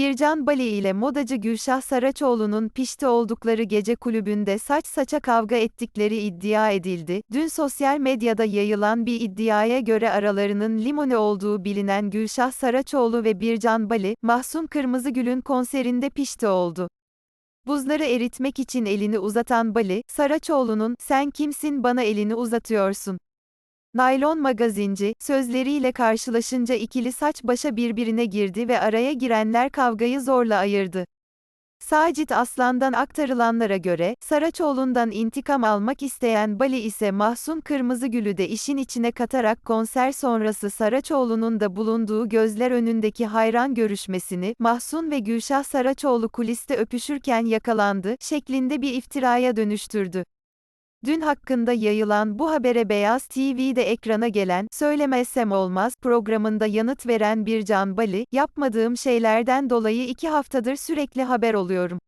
Bircan Bali ile modacı Gülşah Saraçoğlu'nun pişti oldukları gece kulübünde saç saça kavga ettikleri iddia edildi. Dün sosyal medyada yayılan bir iddiaya göre aralarının limone olduğu bilinen Gülşah Saraçoğlu ve Bircan Bali, Mahsun Kırmızıgül'ün konserinde pişti oldu. Buzları eritmek için elini uzatan Bali, Saraçoğlu'nun, sen kimsin bana elini uzatıyorsun. Naylon magazinci, sözleriyle karşılaşınca ikili saç başa birbirine girdi ve araya girenler kavgayı zorla ayırdı. Sacit Aslan'dan aktarılanlara göre, Saraçoğlu'ndan intikam almak isteyen Bali ise Mahsun Kırmızıgül'ü de işin içine katarak konser sonrası Saraçoğlu'nun da bulunduğu gözler önündeki hayran görüşmesini, Mahsun ve Gülşah Saraçoğlu kuliste öpüşürken yakalandı, şeklinde bir iftiraya dönüştürdü. Dün hakkında yayılan bu habere Beyaz TV'de ekrana gelen Söylemezsem Olmaz programında yanıt veren Bircan Bali, yapmadığım şeylerden dolayı iki haftadır sürekli haber oluyorum.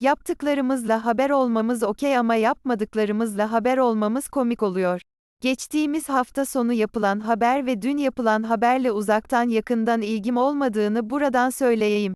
Yaptıklarımızla haber olmamız okey ama yapmadıklarımızla haber olmamız komik oluyor. Geçtiğimiz hafta sonu yapılan haber ve dün yapılan haberle uzaktan yakından ilgim olmadığını buradan söyleyeyim.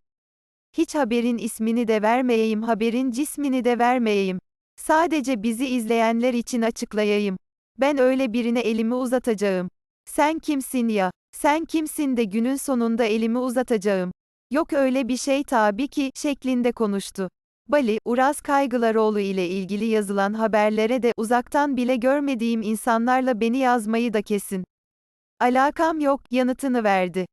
Hiç haberin ismini de vermeyeyim, haberin cismini de vermeyeyim. Sadece bizi izleyenler için açıklayayım. Ben öyle birine elimi uzatacağım. Sen kimsin ya? Sen kimsin de günün sonunda elimi uzatacağım. Yok öyle bir şey tabii ki, şeklinde konuştu. Bali, Uraz Kaygılaroğlu ile ilgili yazılan haberlere de uzaktan bile görmediğim insanlarla beni yazmayı da kesin. Alakam yok, yanıtını verdi.